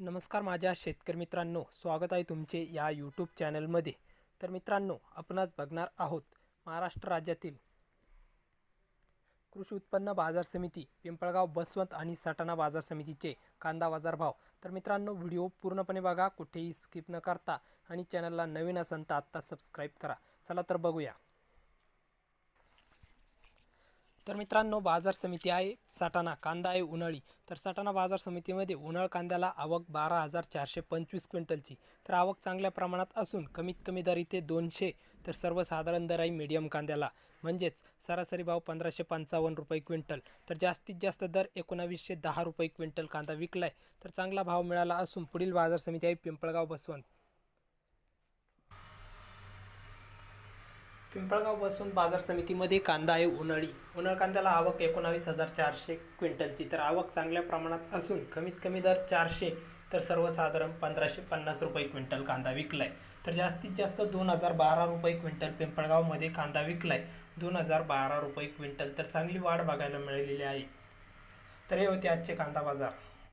नमस्कार माझ्या शेतकरी मित्रांनो स्वागत आहे तुमचे या यूट्यूब चॅनलमध्ये. तर मित्रांनो आपण आज बघणार आहोत महाराष्ट्र राज्यातील कृषी उत्पन्न बाजार समिती पिंपळगाव बसवंत आणि सटाणा बाजार समितीचे कांदा बाजार भाव तर मित्रांनो व्हिडिओ पूर्णपणे बघा कुठेही स्किप न करता आणि चॅनलला नवीन असेल तर आत्ता सबस्क्राईब करा. चला तर बघूया. तर मित्रांनो बाजार समिती आहे साठाणा कांदा आहे उन्हाळी. तर साठाणा बाजार समितीमध्ये उन्हाळ कांद्याला आवक बारा हजार चारशे पंचवीस क्विंटलची. तर आवक चांगल्या प्रमाणात असून कमीत कमी दर इथे दोनशे. तर सर्वसाधारण दर आहे मीडियम कांद्याला. म्हणजेच सरासरी भाव पंधराशे पंचावन्न रुपये क्विंटल. तर जास्तीत जास्त दर एकोणावीसशे दहा रुपये क्विंटल कांदा विकलाय. तर चांगला भाव मिळाला असून पुढील बाजार समिती आहे पिंपळगाव बसवंत. पिंपळगाव बसून बाजार समितीमध्ये कांदा आहे उन्हाळी. उन्हाळ कांद्याला आवक एकोणावीस हजार चारशे क्विंटलची. तर आवक चांगल्या प्रमाणात असून कमीत कमी दर चारशे तर सर्वसाधारण पंधराशे पन्नास रुपये क्विंटल कांदा विकलाय. तर जास्तीत जास्त दोन हजार बारा रुपये क्विंटल पिंपळगावमध्ये कांदा विकलाय. दोन हजार बारा रुपये क्विंटल तर चांगली वाढ बघायला मिळालेली आहे. तर हे होते आजचे कांदा बाजार.